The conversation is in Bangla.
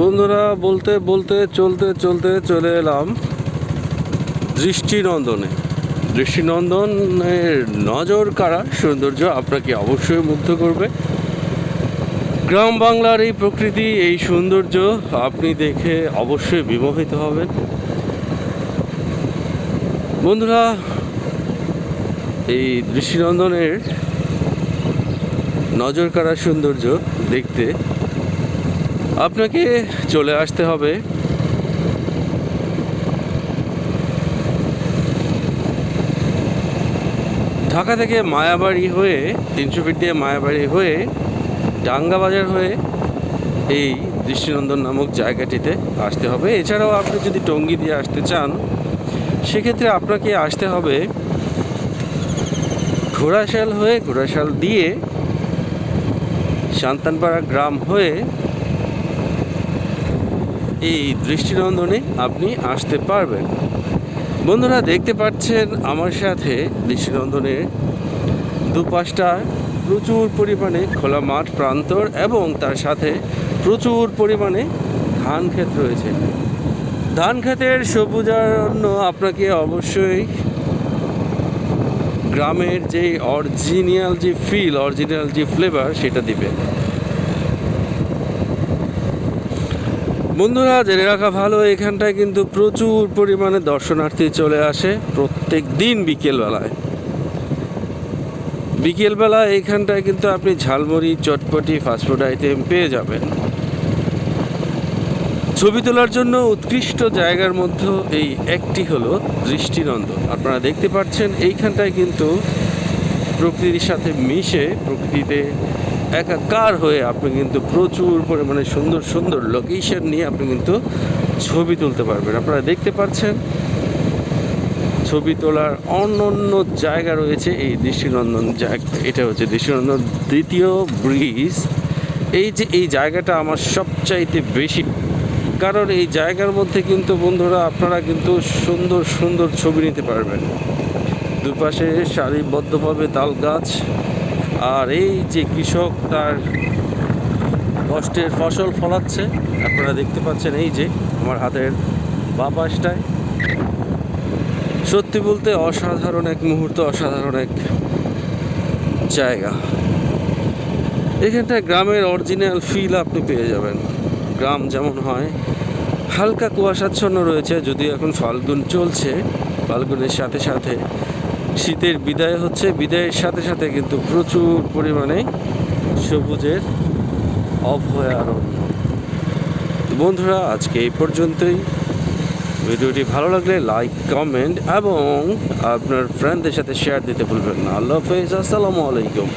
বন্ধুরা, বলতে বলতে, চলতে চলতে চলে এলাম দৃষ্টিনন্দনে। দৃষ্টিনন্দনের নজর কাড়া সৌন্দর্য আপনাকে অবশ্যই মুগ্ধ করবে। গ্রাম বাংলার এই প্রকৃতি, এই সৌন্দর্য আপনি দেখে অবশ্যই বিমোহিত হবেন। বন্ধুরা, এই দৃষ্টিনন্দনের নজর কাড়া সৌন্দর্য দেখতে আপনাকে চলে আসতে হবে। ঢাকা থেকে মায়াবাড়ি হয়ে, তিনশো ফিট দিয়ে মায়াবাড়ি হয়ে ডাঙ্গা বাজার হয়ে এই দৃষ্টিনন্দন নামক জায়গাটিতে আসতে হবে। এছাড়াও আপনি যদি টঙ্গী দিয়ে আসতে চান, সেক্ষেত্রে আপনাকে আসতে হবে ঘোড়াশাল হয়ে, ঘোড়াশাল দিয়ে সান্তানপাড়া গ্রাম হয়ে এই দৃষ্টিনন্দনে আপনি আসতে পারবেন। বন্ধুরা দেখতে পাচ্ছেন আমার সাথে দৃষ্টিনন্দনে দুপাশটা প্রচুর পরিমাণে খোলা মাঠ প্রান্তর এবং তার সাথে প্রচুর পরিমাণে ধান ক্ষেত রয়েছে। ধান ক্ষেতের সবুজারণ্য আপনাকে অবশ্যই গ্রামের যে অরিজিনাল যে ফিল অরিজিনাল যে ফ্লেভার সেটা দিবে। বন্ধুরা, জেনে রাখা ভালো, এখানটায় কিন্তু প্রচুর পরিমাণে দর্শনার্থী চলে আসে প্রত্যেক দিন বিকেলবেলায়। বিকেলবেলা এইখানটায় কিন্তু আপনি ঝালমুড়ি, চটপটি ফাস্টফুড আইটেম পেয়ে যাবেন। ছবি তোলার জন্য উৎকৃষ্ট জায়গার মধ্যে এই একটি হলো দৃষ্টিনন্দন। আপনারা দেখতে পাচ্ছেন, এইখানটায় কিন্তু প্রকৃতির সাথে মিশে প্রকৃতিতে একাকার হয়ে আপনি কিন্তু প্রচুর পরিমাণে সুন্দর সুন্দর লোকেশন নিয়ে আপনি কিন্তু ছবি তুলতে পারবেন। আপনারা দেখতে পাচ্ছেন, ছবি তোলার অন্য জায়গা রয়েছে এই দৃষ্টিনন্দন জায়গা, এটা হচ্ছে দৃষ্টিনন্দন দ্বিতীয় ব্রিজ। এই যে, এই জায়গাটা আমার সবচাইতে বেশি, কারণ এই জায়গার মধ্যে কিন্তু বন্ধুরা আপনারা কিন্তু সুন্দর সুন্দর ছবি নিতে পারবেন। দুপাশে সারিবদ্ধভাবে তাল গাছ আর এই যে কৃষক তার কষ্টের ফসল ফলাচ্ছে, আপনারা দেখতে পাচ্ছেন এই যে আমার হাতের বা পাশটায়। সত্যি বলতে অসাধারণ এক মুহূর্ত, অসাধারণ এক জায়গা। এখানটায় গ্রামের অরিজিনাল ফিল আপনি পেয়ে যাবেন। গ্রাম যেমন হয়, হালকা কুয়াশাচ্ছন্ন রয়েছে যদি এখন ফাল্গুন চলছে। ফাল্গুনের সাথে সাথে শীতের বিদায় হচ্ছে। বিদায়ের সাথে সাথে কিন্তু প্রচুর পরিমাণে সবুজের অভয়ারণ্য বন্ধুরা, আজকে এই পর্যন্তই। ভিডিওটি ভালো লাগলে লাইক, কমেন্ট এবং আপনার ফ্রেন্ডদের সাথে শেয়ার দিতে ভুলবেন না। আল্লাহ হাফেজ, আসসালামু আলাইকুম।